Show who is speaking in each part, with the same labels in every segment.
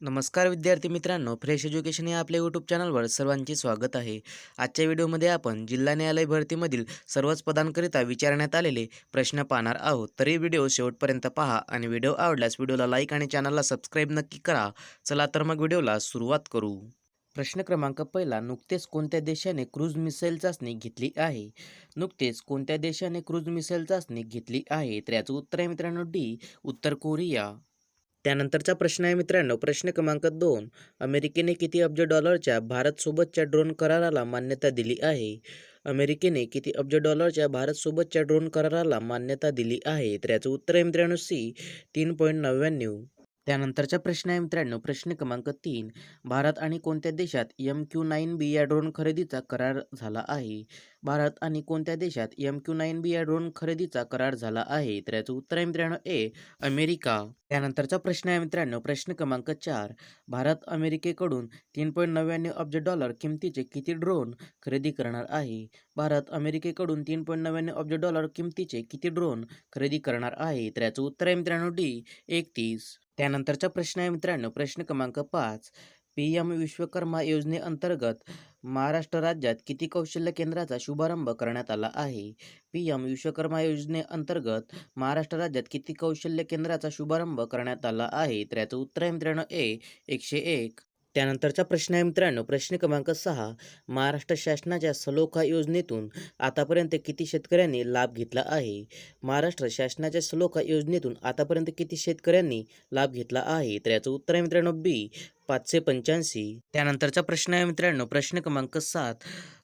Speaker 1: नमस्कार विद्यार्थी मित्रांनो फ्रेश एज्युकेशन या आपल्या यूट्यूब चॅनलवर सर्वांचे स्वागत आहे. आजच्या व्हिडिओमध्ये आपण जिल्हा न्यायालय भरतीमधील सर्वच पदांकरिता विचारण्यात आलेले प्रश्न पाहणार आहोत. तरी व्हिडिओ शेवटपर्यंत पहा आणि व्हिडिओ आवडल्यास व्हिडिओला लाईक आणि चॅनलला सबस्क्राईब नक्की करा. चला तर मग व्हिडिओला सुरुवात करू. प्रश्न क्रमांक पहिला नुकतेच कोणत्या देशाने क्रूज मिसाईल चाचणी घेतली आहे? नुकतेच कोणत्या देशाने क्रूज मिसाईल चाचणी घेतली आहे? तर याचं उत्तर आहे मित्रांनो डी उत्तर कोरिया. त्यानंतरचा प्रश्न आहे मित्रांनो. प्रश्न क्रमांक दोन. अमेरिकेने किती अब्ज डॉलरच्या भारतसोबतच्या ड्रोन कराराला मान्यता दिली आहे? अमेरिकेने किती अब्ज डॉलरच्या भारतसोबतच्या ड्रोन कराराला मान्यता दिली आहे? तर याचं उत्तर आहे मित्रांनो सी. तीन पॉईंट नव्याण्णव. त्यानंतरचा प्रश्न आहे मित्रांनो प्रश्न क्रमांक तीन भारत आणि कोणत्या देशात एम क्यू नाईन बी या ड्रोन खरेदीचा करार झाला आहे? भारत आणि कोणत्या देशात एम क्यू नाईन बी या ड्रोन खरेदीचा करार झाला आहे? तर याचं उत्तर आहे मित्रांनो ए अमेरिका. त्यानंतरचा प्रश्न आहे मित्रांनो प्रश्न क्रमांक चार भारत अमेरिकेकडून तीन पॉईंट नव्याण्णव अब्ज डॉलर किमतीचे किती ड्रोन खरेदी करणार आहे? भारत अमेरिकेकडून तीन पॉईंट नव्याण्णव अब्ज डॉलर किमतीचे किती ड्रोन खरेदी करणार आहे? तर याचं उत्तर आहे मित्रांनो डी एकतीस. त्यानंतरचा प्रश्न आहे मित्रांनो प्रश्न क्रमांक पाच. पी एम विश्वकर्मा योजनेअंतर्गत महाराष्ट्र राज्यात किती कौशल्य केंद्राचा शुभारंभ करण्यात आला आहे? पी एम विश्वकर्मा योजनेअंतर्गत महाराष्ट्र राज्यात किती कौशल्य केंद्राचा शुभारंभ करण्यात आला आहे? तर याचं उत्तर आहे मित्रांनो ए एकशे एक. त्यानंतरचा प्रश्न आहे मित्रांनो प्रश्न क्रमांक सहा महाराष्ट्र शासनाच्या सलोखा योजनेतून आतापर्यंत किती शेतकऱ्यांनी लाभ घेतला आहे? महाराष्ट्र शासनाच्या सलोखा योजनेतून आतापर्यंत किती शेतकऱ्यांनी लाभ घेतला आहे? तर याचं उत्तर आहे मित्रांनो बी पाचशे पंच्याऐंशी. त्यानंतरचा प्रश्न आहे मित्रांनो प्रश्न क्रमांक सात.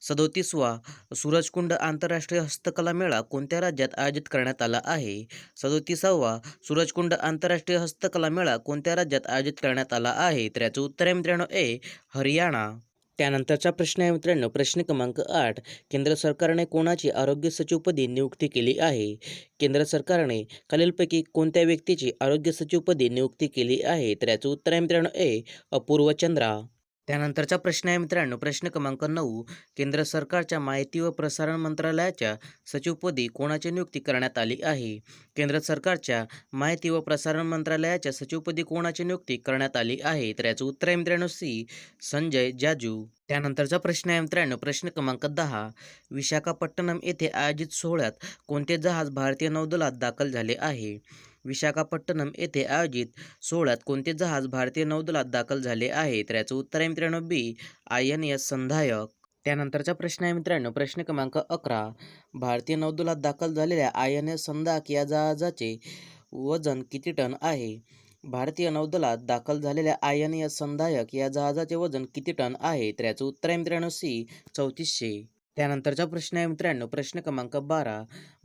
Speaker 1: सदोतीसवा सूरजकुंड आंतरराष्ट्रीय हस्तकला मेळा कोणत्या राज्यात आयोजित करण्यात आला आहे? सदोतीसावा सूरजकुंड आंतरराष्ट्रीय हस्तकला मेळा कोणत्या राज्यात आयोजित करण्यात आला आहे? तर याचं उत्तर आहे मित्रांनो ए हरियाणा. त्यानंतरचा प्रश्न आहे मित्रांनो प्रश्न क्रमांक आठ. केंद्र सरकारने कोणाची आरोग्य सचिवपदी नियुक्ती केली आहे? केंद्र सरकारने खालीलपैकी कोणत्या व्यक्तीची आरोग्य सचिवपदी नियुक्ती केली आहे? तर याचं उत्तर आहे मित्रांनो ए. अपूर्व चंद्रा. त्यानंतरचा प्रश्न आहे मित्रांनो प्रश्न क्रमांक नऊ केंद्र सरकारच्या माहिती व प्रसारण मंत्रालयाच्या सचिवपदी कोणाची नियुक्ती करण्यात आली आहे? केंद्र सरकारच्या माहिती व प्रसारण मंत्रालयाच्या सचिवपदी कोणाची नियुक्ती करण्यात आली आहे? तर याचं उत्तर आहे मित्रांनो सी संजय जाजू. त्यानंतरचा प्रश्न आहे मित्रांनो प्रश्न क्रमांक दहा विशाखापट्टणम येथे आयोजित सोहळ्यात कोणते जहाज भारतीय नौदलात दाखल झाले आहे? विशाखापट्टणम येथे आयोजित सोहळ्यात कोणते जहाज भारतीय नौदलात दाखल झाले आहे? तर याचं उत्तर आहे मित्रांनो B. I. N. S. Sandhayak. त्यानंतरचा प्रश्न आहे मित्रांनो प्रश्न क्रमांक अकरा. भारतीय नौदलात दाखल झालेल्या आय. एन. एस. संधाक या जहाजाचे वजन किती टन आहे? भारतीय नौदलात दाखल झालेल्या आय. एन. एस. संधायक या जहाजाचे वजन किती टन आहे? तर याचं उत्तर आहे मित्रांनो सी. चौतीसशे. त्यानंतरचा प्रश्न आहे मित्रांनो. प्रश्न क्रमांक बारा.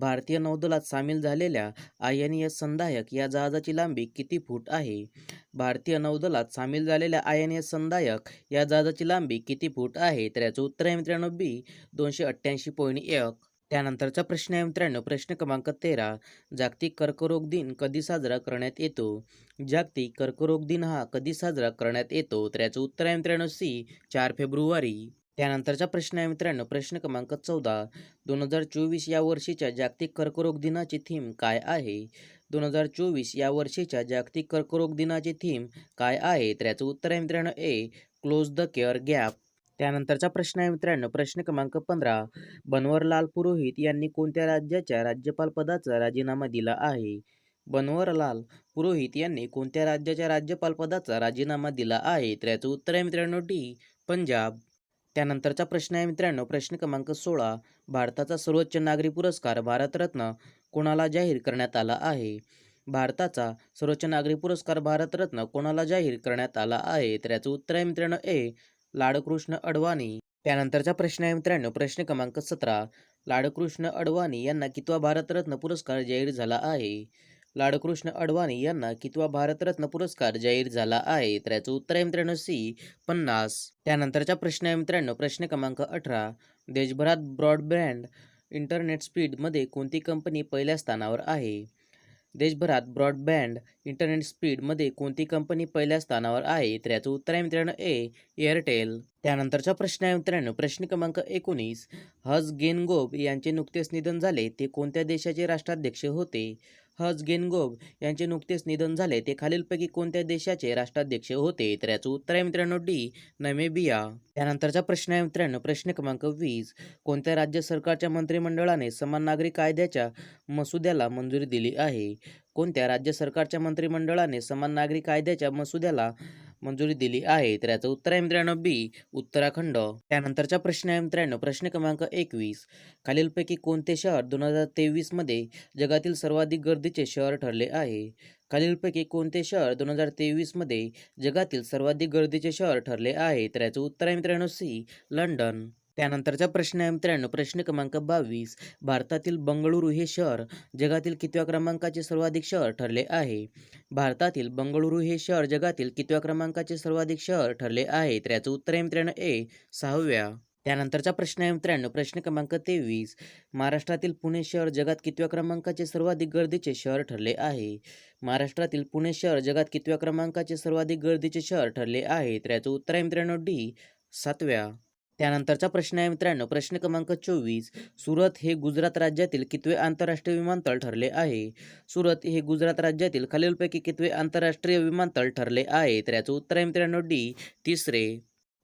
Speaker 1: भारतीय नौदलात सामील झालेल्या आय एन एस संधायक या जहाजाची लांबी किती फूट आहे? भारतीय नौदलात सामील झालेल्या आय एन एस संधायक या जहाजाची लांबी किती फूट आहे? तर याचं उत्तर आहे मित्रांनो बी दोनशे अठ्ठ्याऐंशी पॉईंट एक. त्यानंतरचा प्रश्न आहे मित्रांनो. प्रश्न क्रमांक तेरा. जागतिक कर्करोग दिन कधी साजरा करण्यात येतो? जागतिक कर्करोग दिन हा कधी साजरा करण्यात येतो? तर याचं उत्तर आहे मित्रांनो सी चार फेब्रुवारी. त्यानंतरचा प्रश्न आहे मित्रांनो प्रश्न क्रमांक चौदा. दोन हजार चोवीस या वर्षीच्या जागतिक कर्करोग दिनाची थीम काय आहे? दोन हजार चोवीस या वर्षीच्या जागतिक कर्करोग दिनाची थीम काय आहे? तर याचं उत्तर आहे मित्रांनो a close the care gap त्यानंतरचा प्रश्न आहे मित्रांनो प्रश्न क्रमांक पंधरा. बनवरलाल पुरोहित यांनी कोणत्या राज्याच्या राज्यपाल पदाचा राजीनामा दिला आहे? बनवरलाल पुरोहित यांनी कोणत्या राज्याच्या राज्यपाल पदाचा राजीनामा दिला आहे? तर याचं उत्तर आहे मित्रांनो डी पंजाब. त्यानंतरचा प्रश्न आहे मित्रांनो. प्रश्न क्रमांक सोळा भारताचा सर्वोच्च नागरी पुरस्कार भारतरत्न कोणाला जाहीर करण्यात आला आहे? भारताचा सर्वोच्च नागरी पुरस्कार भारतरत्न कोणाला जाहीर करण्यात आला आहे? तर याचं उत्तर आहे मित्रांनो ए. लाडकृष्ण अडवाणी. त्यानंतरचा प्रश्न आहे मित्रांनो प्रश्न क्रमांक सतरा. लाडकृष्ण अडवाणी यांना कितवा भारतरत्न पुरस्कार जाहीर झाला आहे? लाडकृष्ण अडवाणी यांना कितवा भारतरत्न पुरस्कार जाहीर झाला आहे? तर याचं उत्तर आहे मित्रांनो सी पन्नास. त्यानंतरचा प्रश्न आहे मित्रांनो प्रश्न क्रमांक अठरा. देशभरात ब्रॉडबँड इंटरनेट स्पीडमध्ये कोणती कंपनी पहिल्या स्थानावर आहे? देशभरात ब्रॉडबँड इंटरनेट स्पीडमध्ये कोणती कंपनी पहिल्या स्थानावर आहे? तर याचं उत्तर आहे मित्रांनो ए एअरटेल. त्यानंतरचा प्रश्न आहे मित्रांनो प्रश्न क्रमांक एकोणीस. हज गेनगोब यांचे नुकतेच निधन झाले ते कोणत्या देशाचे राष्ट्राध्यक्ष होते? हज गेनगोग यांचे नुकतेच निधन झाले. ते खालीलपैकी कोणत्या देशाचे राष्ट्राध्यक्ष होते? तर याचं उत्तर आहे मित्रांनो डी नमेबिया. त्यानंतरचा प्रश्न आहे मित्रांनो प्रश्न क्रमांक वीस. कोणत्या राज्य सरकारच्या मंत्रिमंडळाने समान नागरी कायद्याच्या मसुद्याला मंजुरी दिली आहे? कोणत्या राज्य सरकारच्या मंत्रिमंडळाने समान नागरी कायद्याच्या मसुद्याला मंजुरी दिली आहे. तर याचं उत्तर आहे मित्रांनो बी उत्तराखंड. त्यानंतरचा प्रश्न आहे मित्रांनो प्रश्न क्रमांक एकवीस. खालीलपैकी कोणते शहर दोन हजार तेवीसमध्ये जगातील सर्वाधिक गर्दीचे शहर ठरले आहे? खालीलपैकी कोणते शहर दोन हजार तेवीसमध्ये जगातील सर्वाधिक गर्दीचे शहर ठरले आहे? तर याचं उत्तर आहे मित्रांनो सी लंडन. त्यानंतरचा प्रश्न आहे मित्रांनो प्रश्न क्रमांक बावीस. भारतातील बंगळुरू हे शहर जगातील कितव्या क्रमांकाचे सर्वाधिक शहर ठरले आहे? भारतातील बंगळुरू हे शहर जगातील कितव्या क्रमांकाचे सर्वाधिक शहर ठरले आहे? तर याचं उत्तर आहे मित्रांनो ए सहाव्या. त्यानंतरचा प्रश्न आहे मित्रांनो प्रश्न क्रमांक तेवीस. महाराष्ट्रातील पुणे शहर जगात कितव्या क्रमांकाचे सर्वाधिक गर्दीचे शहर ठरले आहे? महाराष्ट्रातील पुणे शहर जगात कितव्या क्रमांकाचे सर्वाधिक गर्दीचे शहर ठरले आहे? तर याचं उत्तर आहे मित्रांनो डी सातव्या. त्यानंतरचा प्रश्न आहे मित्रांनो. प्रश्न क्रमांक चोवीस. सुरत हे गुजरात राज्यातील कितवे आंतरराष्ट्रीय विमानतळ ठरले आहे? सुरत हे गुजरात राज्यातील खालीलपैकी कितवे आंतरराष्ट्रीय विमानतळ ठरले आहे? तर याचं उत्तर आहे मित्रांनो डी तिसरे.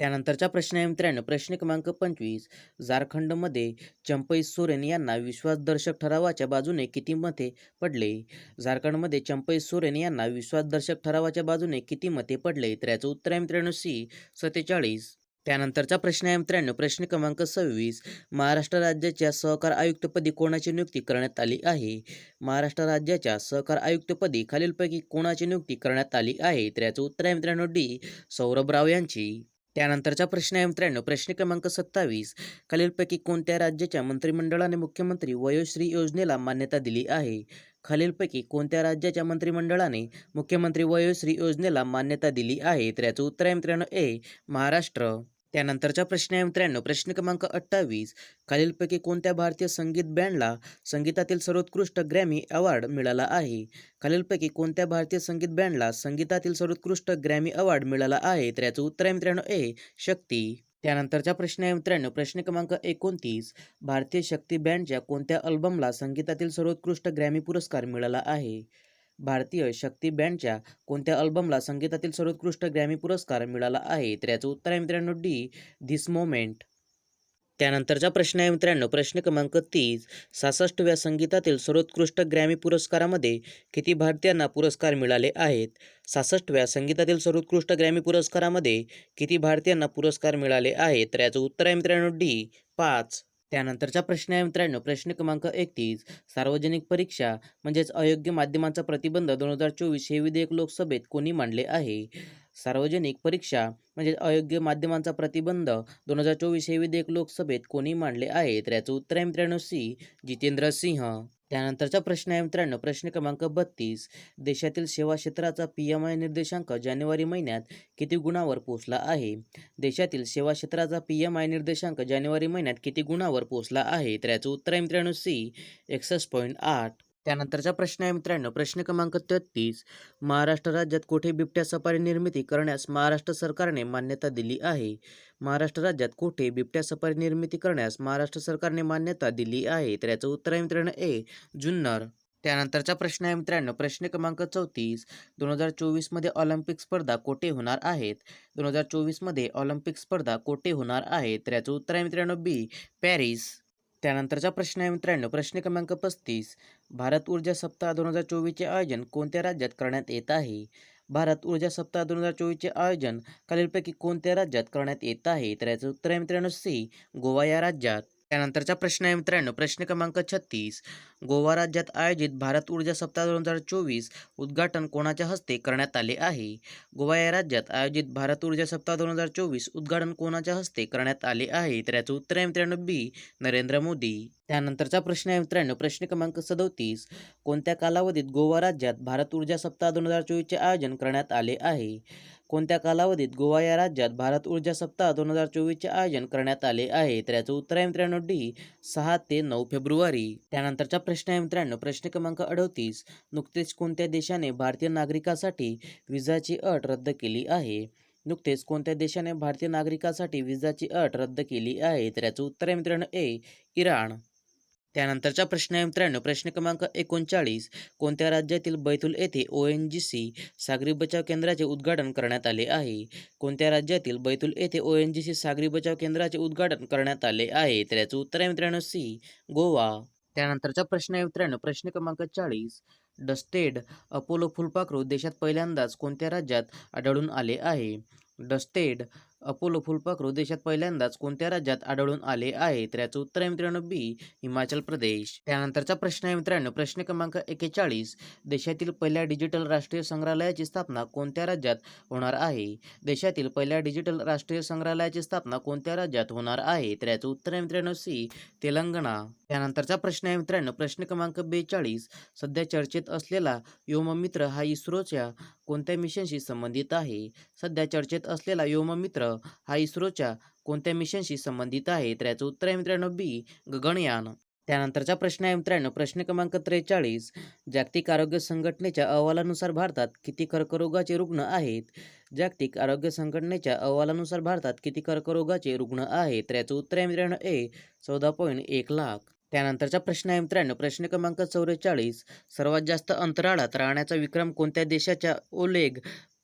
Speaker 1: त्यानंतरचा प्रश्न आहे मित्रांनो प्रश्न क्रमांक पंचवीस. झारखंडमध्ये चंपई सोरेन यांना विश्वासदर्शक ठरावाच्या बाजूने किती मते पडले? झारखंडमध्ये चंपई सोरेन यांना विश्वासदर्शक ठरावाच्या बाजूने किती मते पडले? तर याचं उत्तर आहे मित्रांनो सी सत्तेचाळीस. त्यानंतरचा प्रश्न आहे मित्रांनो. प्रश्न क्रमांक सव्वीस. महाराष्ट्र राज्याच्या सहकार आयुक्तपदी कोणाची नियुक्ती करण्यात आली आहे? महाराष्ट्र राज्याच्या सहकार आयुक्तपदी खालीलपैकी कोणाची नियुक्ती करण्यात आली आहे? तर याचं उत्तर आहे मित्रांनो डी. सौरभ राव यांची. त्यानंतरचा प्रश्न आहे मित्रांनो. प्रश्न क्रमांक सत्तावीस. खालीलपैकी कोणत्या राज्याच्या मंत्रिमंडळाने मुख्यमंत्री वयोश्री योजनेला मान्यता दिली आहे? खालीलपैकी कोणत्या राज्याच्या मंत्रिमंडळाने मुख्यमंत्री वयोश्री योजनेला मान्यता दिली आहे तर याचं उत्तर आहे मित्रांनो ए महाराष्ट्र. त्यानंतरचा प्रश्न आहे मित्रांनो प्रश्न क्रमांक अठ्ठावीस. खालीलपैकी कोणत्या भारतीय संगीत बँडला संगीतातील सर्वोत्कृष्ट ग्रॅमी अवॉर्ड मिळाला आहे? खालीलपैकी कोणत्या भारतीय संगीत बँडला संगीतातील सर्वोत्कृष्ट ग्रॅमी अवॉर्ड मिळाला आहे तर याचं उत्तर आहे मित्रांनो ए शक्ती. त्यानंतरचा प्रश्न आहे मित्रांनो. प्रश्न क्रमांक एकोणतीस. भारतीय शक्ती बँडच्या कोणत्या अल्बमला संगीतातील सर्वोत्कृष्ट ग्रॅमी पुरस्कार मिळाला आहे? भारतीय शक्ती बँडच्या कोणत्या अल्बमला संगीतातील सर्वोत्कृष्ट ग्रॅमी पुरस्कार मिळाला आहे? तर याचं उत्तर आहे मित्रांनो डी. धिस मोमेंट त्यानंतरचा प्रश्न आहे मित्रांनो प्रश्न क्रमांक तीस सहासष्टव्या संगीतातील सर्वोत्कृष्ट ग्रॅमी पुरस्कारामध्ये किती भारतीयांना पुरस्कार मिळाले आहेत? सहासष्टव्या संगीतातील सर्वोत्कृष्ट ग्रॅमी पुरस्कारामध्ये किती भारतीयांना पुरस्कार मिळाले आहेत? तर याचं उत्तर आहे मित्रांनो डी पाच. त्यानंतरचा प्रश्न आहे मित्रांनो प्रश्न क्रमांक एकतीस सार्वजनिक परीक्षा म्हणजेच अयोग्य माध्यमांचा प्रतिबंध दोन हजार चोवीस हे विधेयक लोकसभेत कोणी मांडले आहे? सार्वजनिक परीक्षा म्हणजे अयोग्य माध्यमांचा प्रतिबंध दोन हजार चोवीस हे विधेयक लोकसभेत कोणी मांडले आहे तर याचं उत्तर आहे मित्रांनो सी जितेंद्र सिंह. त्यानंतरचा प्रश्न आहे मित्रांनो प्रश्न क्रमांक बत्तीस. देशातील सेवा क्षेत्राचा पी एम आय निर्देशांक जानेवारी महिन्यात किती गुणावर पोहोचला आहे? देशातील सेवा क्षेत्राचा पी एम आय निर्देशांक जानेवारी महिन्यात किती गुणावर पोहोचला आहे? तर याचं उत्तर आहे मित्रांनो सी एकसष्ट पॉईंट आठ. त्यानंतरचा प्रश्न आहे मित्रांनो. प्रश्न क्रमांक तेहतीस. महाराष्ट्र राज्यात कोठे बिबट्या सफारी निर्मिती करण्यास महाराष्ट्र सरकारने मान्यता दिली आहे? महाराष्ट्र राज्यात कोठे बिबट्या सफारी निर्मिती करण्यास महाराष्ट्र सरकारने मान्यता दिली आहे? तर याचं उत्तर आहे मित्रांनो ए जुन्नर. त्यानंतरचा प्रश्न आहे मित्रांनो प्रश्न क्रमांक चौतीस. दोन हजार चोवीसमध्ये ऑलिम्पिक स्पर्धा कोठे होणार आहेत? दोन हजार चोवीसमध्ये ऑलिम्पिक स्पर्धा कोठे होणार आहेत? तर याचं उत्तर आहे मित्रांनो बी पॅरिस. त्यानंतरचा प्रश्न आहे मित्रांनो. प्रश्न क्रमांक पस्तीस. भारत ऊर्जा सप्ताह दोन हजार चोवीसचे आयोजन कोणत्या राज्यात करण्यात येत आहे? भारत ऊर्जा सप्ताह दोन हजार चोवीसचे आयोजन खालीलपैकी कोणत्या राज्यात करण्यात येत आहे? तर याचं उत्तर आहे मित्रांनो सी. गोवा या राज्यात. त्यानंतरचा प्रश्न आहे मित्रांनो. प्रश्न क्रमांक छत्तीस. गोवा राज्यात आयोजित भारत ऊर्जा सप्ताह दोन हजार चोवीस उद्घाटन कोणाच्या हस्ते करण्यात आले आहे? गोवा या राज्यात आयोजित भारत ऊर्जा सप्ताह दोन हजार चोवीस उद्घाटन कोणाच्या हस्ते करण्यात आले आहे? तर याचं उत्तर आहे मित्रांनो बी नरेंद्र मोदी. त्यानंतरचा प्रश्न आहे मित्रांनो प्रश्न क्रमांक सदोतीस. कोणत्या कालावधीत गोवा राज्यात भारत ऊर्जा सप्ताह दोन हजार चोवीसचे आयोजन करण्यात आले आहे? कोणत्या कालावधीत गोवा या राज्यात भारत ऊर्जा सप्ताह दोन हजार चोवीसचे आयोजन करण्यात आले आहे? तर याचं उत्तर आहे मित्रांनो डी सहा ते नऊ फेब्रुवारी. त्यानंतरचा प्रश्न आहे मित्रांनो प्रश्न क्रमांक अडतीस नुकतेच कोणत्या देशाने भारतीय नागरिकासाठी विजाची अट रद्द केली आहे? नुकतेच कोणत्या देशाने भारतीय नागरिकासाठी विजाची अट रद्द केली आहे? तर याचं उत्तर आहे मित्रांनो ए इराण. त्यानंतरचा प्रश्न आहे मित्रांनो. प्रश्न क्रमांक एकोणचाळीस. कोणत्या राज्यातील बैतूल येथे ओ एन जी सी सागरी बचाव केंद्राचे उद्घाटन करण्यात आले आहे? कोणत्या राज्यातील बैतूल येथे ओ एन जी सी सागरी बचाव केंद्राचे उद्घाटन करण्यात आले आहे? तर याचं उत्तर आहे मित्रांनो सी गोवा. त्यानंतरचा प्रश्न आहे मित्रांनो. प्रश्न क्रमांक चाळीस. डस्टेड अपोलो फुलपाखरू देशात पहिल्यांदाच कोणत्या राज्यात आढळून आले आहे? डस्टेड अपोलो फुलपाखरू देशात पहिल्यांदाच कोणत्या राज्यात आढळून आले आहे तर याचं उत्तर आहे मित्रांनो बी हिमाचल प्रदेश. त्यानंतरचा प्रश्न आहे मित्रांनो प्रश्न क्रमांक एक्केचाळीस देशातील पहिल्या डिजिटल राष्ट्रीय संग्रहालयाची स्थापना कोणत्या राज्यात होणार आहे? देशातील पहिल्या डिजिटल राष्ट्रीय संग्रहालयाची स्थापना कोणत्या राज्यात होणार आहे? तर याचं उत्तर आहे मित्रांनो सी तेलंगणा. त्यानंतरचा प्रश्न आहे मित्रांनो प्रश्न क्रमांक बेचाळीस. सध्या चर्चेत असलेला व्योममित्र हा इस्रोच्या कोणत्या मिशनशी संबंधित आहे? सध्या चर्चेत असलेला व्योममित्र हा इस्रोच्या कोणत्या मिशनशी संबंधित आहे? तर याचं उत्तर आहे मित्रांनो बी गगनयान. त्यानंतरचा प्रश्न आहे मित्रांनो प्रश्न क्रमांक त्रेचाळीस. जागतिक आरोग्य संघटनेच्या अहवालानुसार भारतात किती कर्करोगाचे रुग्ण आहेत? जागतिक आरोग्य संघटनेच्या अहवालानुसार भारतात किती कर्करोगाचे रुग्ण आहेत? तर याचं उत्तर आहे मित्रांनो ए चौदा पॉईंट एक लाख. त्यानंतरचा प्रश्न आहे मित्रांनो प्रश्न क्रमांक चौवेचाळीस. सर्वात जास्त अंतराळात राहण्याचा विक्रम कोणत्या देशाच्या ओलेग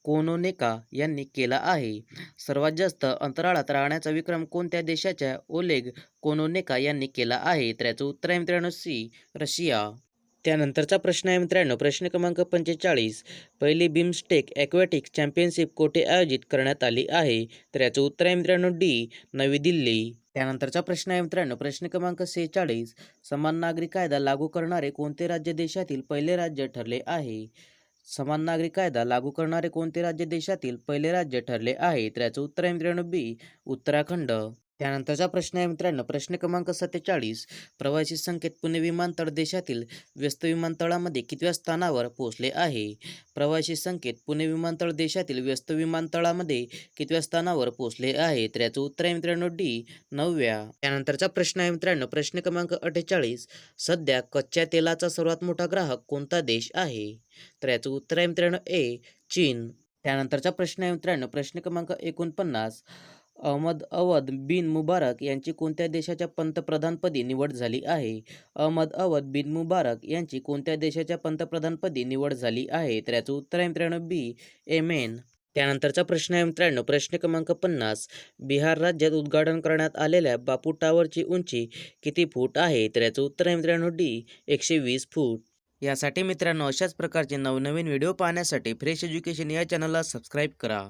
Speaker 1: कोनोनेका यांनी केला आहे. सर्वात जास्त अंतराळात राहण्याचा विक्रम कोणत्या देशाच्या ओलेग कोनोनेका यांनी केला आहे? तर याचं उत्तर आहे मित्रांनो सी रशिया. त्यानंतरचा प्रश्न आहे मित्रांनो प्रश्न क्रमांक पंचेचाळीस. पहिली बिमस्टेक ॲक्वॅटिक चॅम्पियनशिप कोठे आयोजित करण्यात आली आहे? तर याचं उत्तर आहे मित्रांनो डी नवी दिल्ली. त्यानंतरचा प्रश्न आहे मित्रांनो प्रश्न क्रमांक सेहेचाळीस. समान नागरी कायदा लागू करणारे कोणते राज्य देशातील पहिले राज्य ठरले आहे? समान नागरी कायदा लागू करणारे कोणते राज्य देशातील पहिले राज्य ठरले आहे तर याचं उत्तर आहे मित्रांनो बी उत्तराखंड. त्यानंतरचा प्रश्न आहे मित्रांनो. प्रश्न क्रमांक सत्तेचाळीस. प्रवासी संख्येत पुणे विमानतळ देशातील व्यस्त विमानतळामध्ये कितव्या स्थानावर पोहोचले आहे? प्रवासी संख्येत पुणे विमानतळ देशातील व्यस्त विमानतळामध्ये कितव्या स्थानावर पोहोचले आहे? तर याचं उत्तर आहे मित्रांनो डी नवव्या. त्यानंतरचा प्रश्न आहे मित्रांनो. प्रश्न क्रमांक अठ्ठेचाळीस. सध्या कच्च्या तेलाचा सर्वात मोठा ग्राहक कोणता देश आहे? तर याचं उत्तर आहे मित्रांनो ए चीन. त्यानंतरचा प्रश्न आहे मित्रांनो. प्रश्न क्रमांक एकोणपन्नास. अहमद अवद बिन मुबारक यांची कोणत्या देशाच्या पंतप्रधानपदी निवड झाली आहे? अहमद अवद बिन मुबारक यांची कोणत्या देशाच्या पंतप्रधानपदी निवड झाली आहे? तर याचं उत्तर आहे मित्रांनो बी. एमेन त्यानंतरचा प्रश्न आहे मित्रांनो प्रश्न क्रमांक पन्नास. बिहार राज्यात उद्घाटन करण्यात आलेल्या बापू टावरची उंची किती फूट आहे? तर याचं उत्तर आहे मित्रांनो डी. एकशे वीस फूट. यासाठी मित्रांनो अशाच प्रकारचे नवनवीन व्हिडिओ पाहण्यासाठी फ्रेश एज्युकेशन या चॅनलला सबस्क्राईब करा.